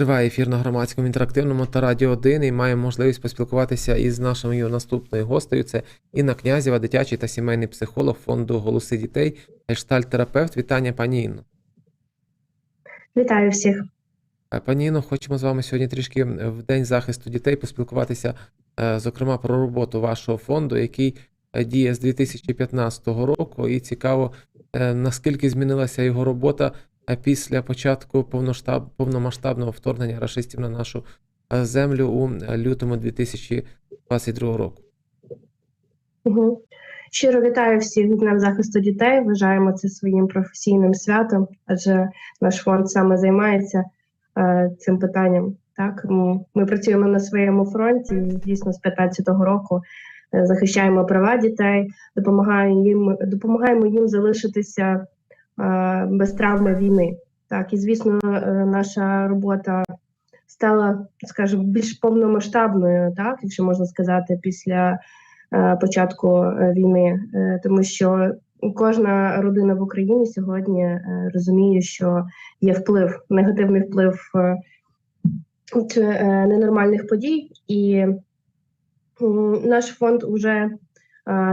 Триває ефір на громадському інтерактивному та Радіо 1 і маємо можливість поспілкуватися із нашою наступною гостею. Це Інна Князєва, дитячий та сімейний психолог фонду Голоси дітей, гештальт-терапевт. Вітання, пані Інно. Вітаю всіх. Е, Пані Інно, хочемо з вами сьогодні трішки в День захисту дітей поспілкуватися, е, зокрема, про роботу вашого фонду, який е, діє з 2015 року, і цікаво, наскільки змінилася його робота після початку повноштаб, повномасштабного вторгнення рашистів на нашу е, землю у е, лютому 2022 року. Угу. Щиро вітаю всіх з Днем захисту дітей. Вважаємо це своїм професійним святом, адже наш фонд саме займається е, цим питанням. Так, ми працюємо на своєму фронті. Дійсно, з 15-го року е, захищаємо права дітей, допомагаємо їм, допомагаємо їм залишитися без травми війни. Так, і звісно, е, наша робота стала, скажімо, більш повномасштабною, так, якщо можна сказати, після е, початку е, війни, Е, тому що кожна родина в Україні сьогодні е, розуміє, що є вплив, негативний вплив е, е, ненормальних подій, і наш фонд вже е,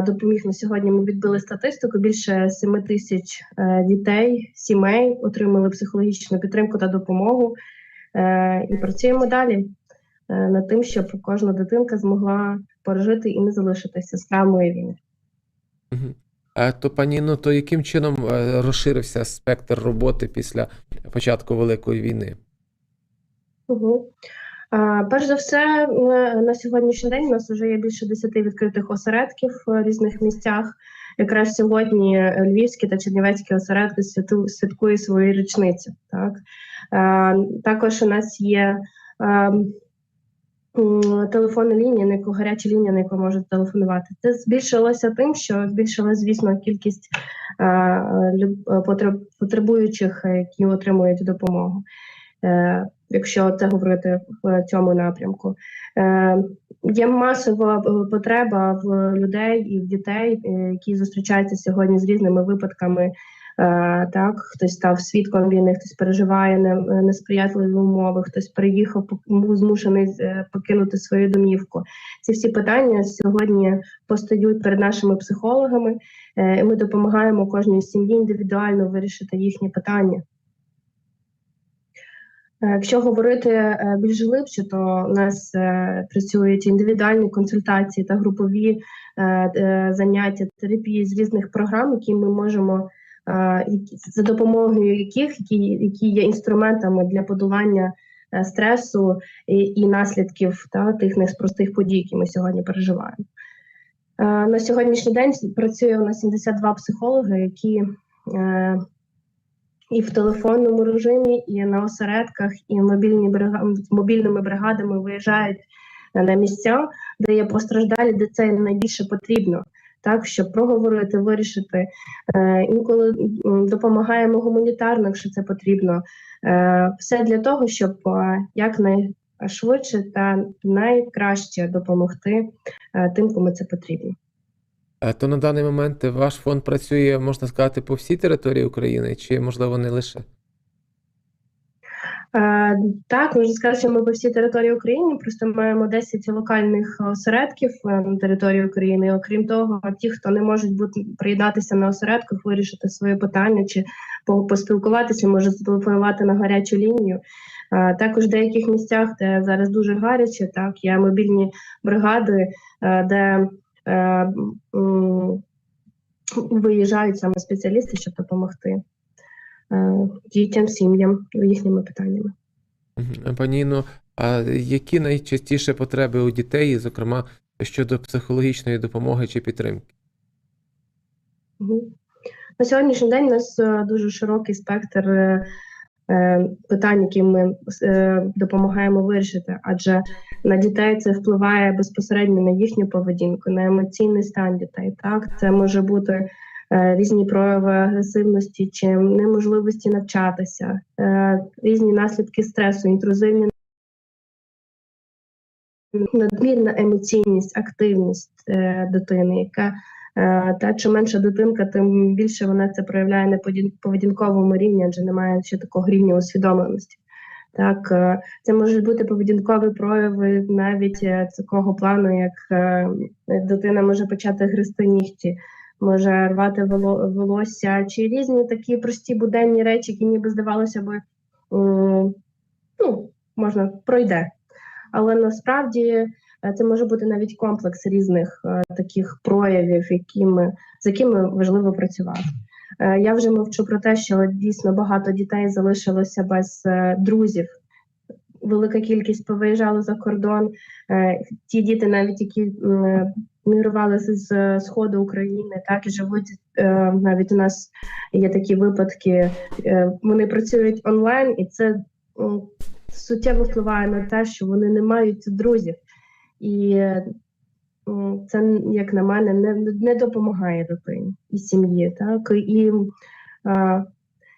допоміг на сьогодні. Ми відбили статистику. Більше 7 тисяч е, дітей, сімей отримали психологічну підтримку та допомогу. Е, І працюємо далі е, над тим, щоб кожна дитинка змогла пережити і не залишитися з травмою війни. Е, То, пані Інно, то яким чином е, розширився спектр роботи після початку Великої війни? Угу. Перш за все, на, сьогоднішній день у нас вже є більше 10 відкритих осередків в різних місцях. Якраз сьогодні е, львівські та чернівецькі осередки святкують свою річницю. Так? Також у нас є а, м, телефонна лінія, на яку гаряча лінія, на яку можуть телефонувати. Це збільшилося тим, що збільшилася, звісно, кількість потребуючих, е, які отримують допомогу. Якщо це говорити в цьому напрямку. Е, Є масова потреба в людей і в дітей, е, які зустрічаються сьогодні з різними випадками. Е, Так, хтось став свідком війни, хтось переживає не- несприятливі умови, хтось приїхав, був змушений покинути свою домівку. Ці всі питання сьогодні постають перед нашими психологами. і Ми допомагаємо кожній сім'ї індивідуально вирішити їхні питання. Е, Якщо говорити е, більш глибше, то у нас е, працюють індивідуальні консультації та групові заняття терапії з різних програм, які ми можемо за допомогою яких які, які є інструментами для подолання стресу і, і наслідків та тих неспростих подій, які ми сьогодні переживаємо. На сьогоднішній день працює у нас 72 психологи, які і в телефонному режимі, і на осередках, і мобільні брига- мобільними бригадами виїжджають е, на місця, де є постраждалі, де це найбільше потрібно. Так, щоб проговорити, вирішити. Е, інколи допомагаємо гуманітарно, якщо це потрібно. Е, все для того, щоб е, якнайшвидше та найкраще допомогти е, тим, кому це потрібно. Е, То на даний момент ваш фонд працює, можна сказати, по всій території України, чи можливо не лише? Е, Так, можна сказати, що ми по всій території України просто маємо 10 локальних осередків е, на території України. Окрім того, ті, хто не можуть бути приєднатися на осередках, вирішити свої питання чи поспілкуватися, можуть зателефонувати на гарячу лінію. Також в деяких місцях, де зараз дуже гаряче, так є мобільні бригади, де виїжджають саме спеціалісти, щоб допомогти е, дітям, сім'ям їхніми питаннями. Мгм. Пані Інно, а які найчастіше потреби у дітей, зокрема щодо психологічної допомоги чи підтримки? На сьогоднішній день у нас е, дуже широкий спектр е, е, питань, які ми е, допомагаємо вирішити, адже на дітей це впливає безпосередньо на їхню поведінку, на емоційний стан дітей. Так, це може бути е, різні прояви агресивності чи неможливості навчатися, е, різні наслідки стресу, інтрузивні надмірна емоційність, активність е, дитини, яка та чим менша дитинка, тим більше вона це проявляє на поведінковому рівні, адже немає ще такого рівня усвідомленості. Так, е, це можуть бути поведінкові прояви навіть е, такого плану, як е, дитина може почати гризти нігті, може рвати воло- волосся, чи різні такі прості буденні речі, які ніби здавалося би, ну, можна пройде. Але насправді це може бути навіть комплекс різних таких проявів, якими, з якими важливо працювати. Е, Я вже мовчу про те, що дійсно багато дітей залишилося без е, друзів. Велика кількість повиїжджали за кордон. Е, Ті діти, навіть які м, мігрували з- сходу України, так і живуть навіть у нас є такі випадки. Вони працюють онлайн, і це суттєво впливає на те, що вони не мають друзів. І це, як на мене, не, не допомагає дитині і сім'ї. Так? І,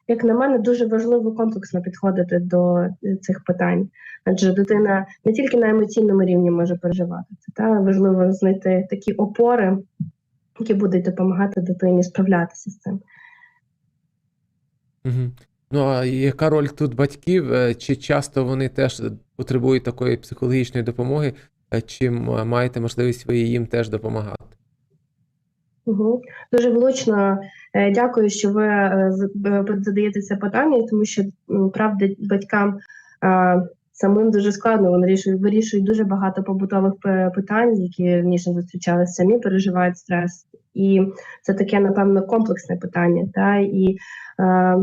як на мене, дуже важливо комплексно підходити до цих питань. Адже дитина не тільки на емоційному рівні може переживати це, та важливо знайти такі опори, які будуть допомагати дитині справлятися з цим. Угу. Ну, а яка роль тут батьків? Е, Чи часто вони теж потребують такої психологічної допомоги, чи маєте можливість ви їм теж допомагати? Угу. Дуже влучно. Е, Дякую, що ви е, е, задаєте це питання, тому що правда батькам е, самим дуже складно. Вони вирішують, вирішують дуже багато побутових питань, які раніше зустрічалися, самі переживають стрес. І це таке, напевно, комплексне питання. Та? І е,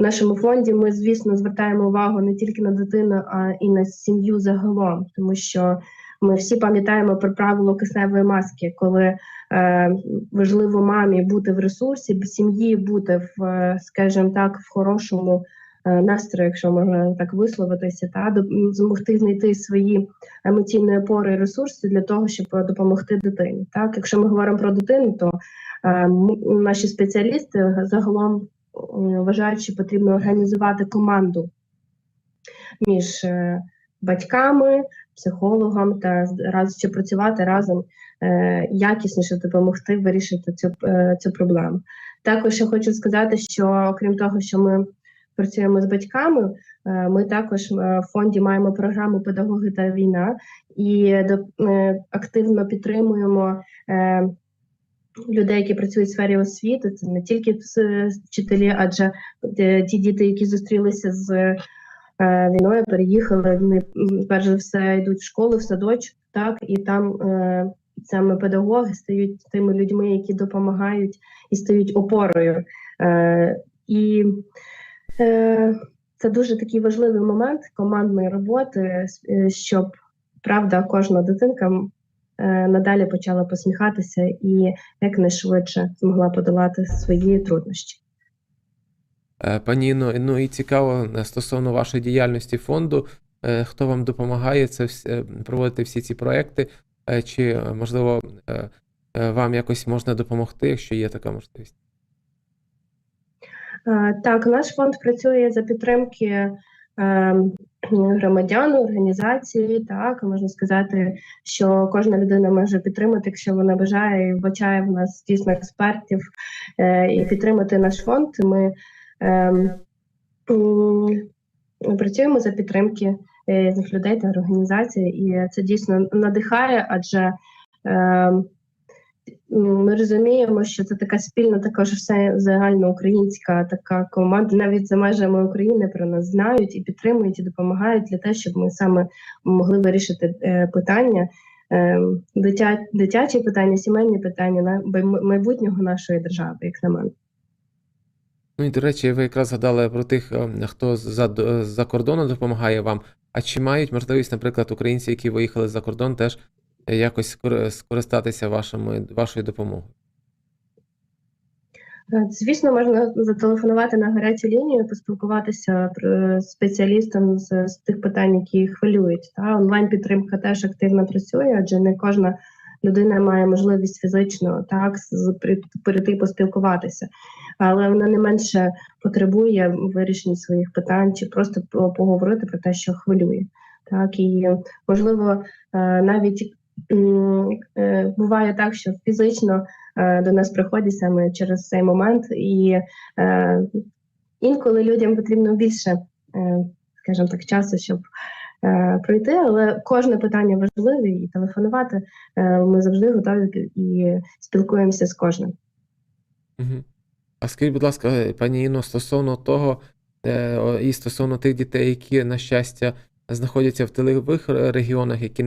в нашому фонді ми, звісно, звертаємо увагу не тільки на дитину, а і на сім'ю загалом, тому що ми всі пам'ятаємо про правило кисневої маски, коли е, важливо мамі бути в ресурсі, сім'ї бути в, е, скажімо так, в хорошому е, настрої, якщо можна так висловитися, та до- змогти знайти свої емоційні опори і ресурси для того, щоб допомогти дитині. Так, якщо ми говоримо про дитину, то е, наші спеціалісти загалом вважають, що потрібно організувати команду між е, батьками, психологом та раз чи працювати разом е, якісніше допомогти вирішити цю, е, цю проблему. Також я хочу сказати, що окрім того, що ми працюємо з батьками, е, ми також е, в фонді маємо програму Педагоги та війна і е, активно підтримуємо. Людей, які працюють в сфері освіти, це не тільки вчителі, адже е, ті діти, які зустрілися з е, війною, переїхали, вони перш за все йдуть в школу, в садочок, так і там е, саме педагоги стають тими людьми, які допомагають і стають опорою. І це дуже такий важливий момент командної роботи, щоб правда кожна дитинка надалі почала посміхатися і якнайшвидше змогла подолати свої труднощі. Е, Пані Інно, ну і цікаво е, стосовно вашої діяльності фонду, е, хто вам допомагає це е, проводити всі ці проекти, е, чи е, можливо е, е, вам якось можна допомогти, якщо є така можливість? Е, Так, наш фонд працює за підтримки е, громадян, організацій. Так, можна сказати, що кожна людина може підтримати, якщо вона бажає і вбачає в нас дійсно експертів е, і підтримати наш фонд. Ми ем, м, працюємо за підтримки е, різних людей та організацій, і це дійсно надихає, адже М, Ми розуміємо, що це така спільна, також все загальноукраїнська така команда. Навіть за межами України про нас знають і підтримують, і допомагають для того, щоб ми саме могли вирішити е, питання, е, дитя, дитячі питання, сімейні питання на майбутнього нашої держави, як на мене. Ну і до речі, ви якраз згадали про тих, е, хто за, за кордоном допомагає вам. А чи мають можливість, наприклад, українці, які виїхали за кордон, теж якось скор- скористатися вашими, вашою допомогою? Е, Звісно, можна зателефонувати на гарячу лінію, поспілкуватися з спеціалістом з, з тих питань, які хвилюють. Та онлайн підтримка теж активно працює, адже не кожна людина має можливість фізично так з- прийти поспілкуватися, але вона не менше потребує вирішення своїх питань чи просто поговорити про те, що хвилює. Так і можливо е, навіть е, буває так, що фізично е, до нас приходять саме через цей момент, і е, інколи людям потрібно більше е, скажімо так, часу, щоб е, пройти. Але кожне питання важливе і телефонувати. Е, ми завжди готові і спілкуємося з кожним. А скажіть, будь ласка, е, пані Інно, стосовно того, е, і стосовно тих дітей, які, на щастя, знаходяться в тилових регіонах, які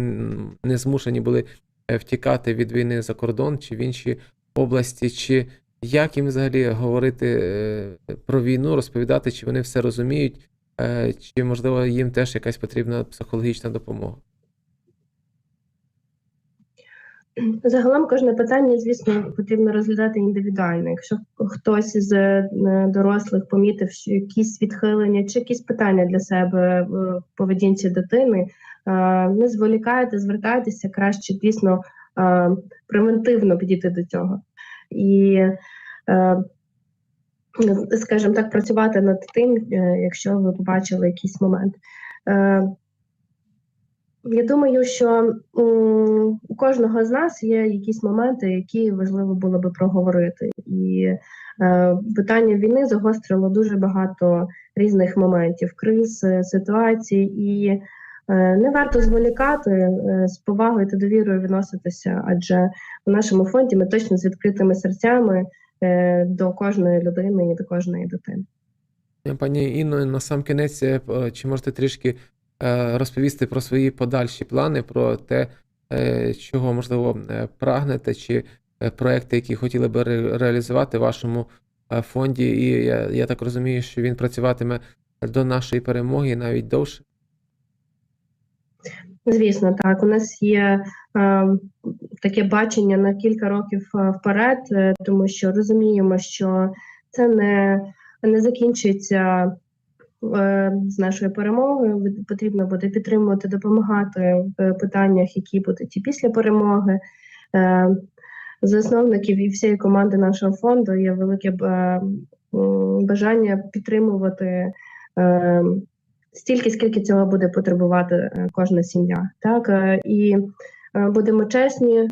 не змушені були е, втікати від війни за кордон чи в інші області, чи як їм взагалі говорити е, про війну, розповідати, чи вони все розуміють, е, чи, можливо, їм теж якась потрібна психологічна допомога? Загалом кожне питання, звісно, потрібно розглядати індивідуально. Якщо хтось з е, дорослих помітив, що якісь відхилення чи якісь питання для себе в поведінці дитини, е, не зволікайте, звертайтеся краще дійсно е, превентивно підійти до цього. І, е, скажімо так, працювати над тим, е, якщо ви побачили якийсь момент. Е, я думаю, що у кожного з нас є якісь моменти, які важливо було би проговорити. І е, питання війни загострило дуже багато різних моментів, криз, е, ситуацій, і е, не варто зволікати е, з повагою та довірою відноситися, адже у нашому фонді ми точно з відкритими серцями е, до кожної людини і до кожної дитини. Е, Пані Інно, на сам кінець, е, чи можете трішки е, розповісти про свої подальші плани, про те, е, чого, можливо, е, прагнете, чи е, проекти, які хотіли би реалізувати в вашому е, фонді, і я, я так розумію, що він працюватиме до нашої перемоги навіть довше. Звісно, так. У нас є е, таке бачення на кілька років е, вперед, е, тому що розуміємо, що це не, не закінчиться е, з нашою перемогою. Потрібно буде підтримувати, допомагати в питаннях, які будуть і після перемоги. Е, засновників і всієї команди нашого фонду є велике е, бажання підтримувати. Е, стільки, скільки цього буде потребувати е, кожна сім'я. Так е, і е, будемо чесні, е,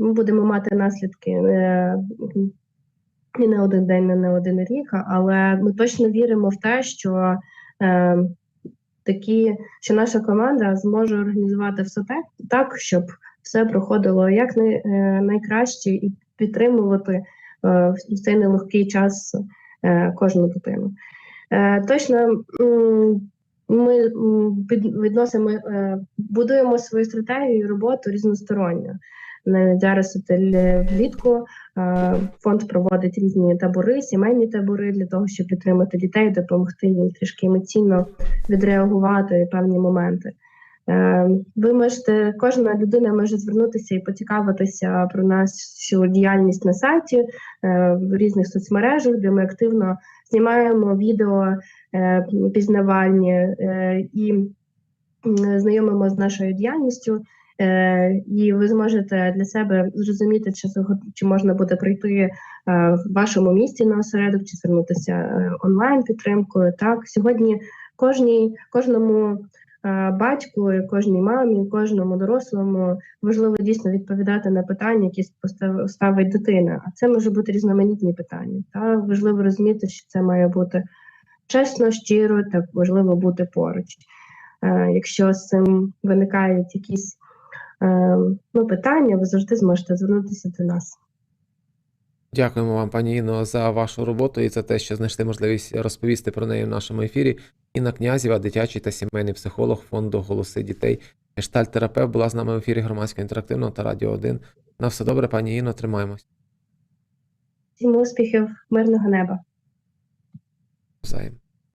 ми будемо мати наслідки не один день, не, не один рік, але ми точно віримо в те, що е, такі, що наша команда зможе організувати все так, так щоб все проходило як най, е, найкраще і підтримувати е, в цей нелегкий час е, кожну дитину. Е, Точно ми під- відносимо, е, будуємо свою стратегію і роботу різносторонньо. Зараз от влітку е, фонд проводить різні табори, сімейні табори для того, щоб підтримати дітей, допомогти їм трішки емоційно відреагувати певні моменти. Е, Ви можете, кожна людина може звернутися і поцікавитися про нашу діяльність на сайті е, в різних соцмережах, де ми активно знімаємо відео е, пізнавальні е, і знайомимо з нашою діяльністю. Е, і ви зможете для себе зрозуміти, чи, чи можна буде прийти е, в вашому місті на осередок, чи звернутися е, онлайн підтримкою. Так, сьогодні кожній, кожному батьку, кожній мамі, кожному дорослому важливо дійсно відповідати на питання, які ставить дитина. А це може бути різноманітні питання. Та важливо розуміти, що це має бути чесно, щиро, так важливо бути поруч. Якщо з цим виникають якісь ну, питання, ви завжди зможете звернутися до нас. Дякуємо вам, пані Інно, за вашу роботу і за те, що знайшли можливість розповісти про неї в нашому ефірі. Інна Князєва, дитячий та сімейний психолог фонду Голоси дітей. Гештальт-терапевт була з нами в ефірі громадського інтерактивного та Радіо 1. На все добре, пані Інно, тримаємось. Всім успіхів, мирного неба! Взаєм.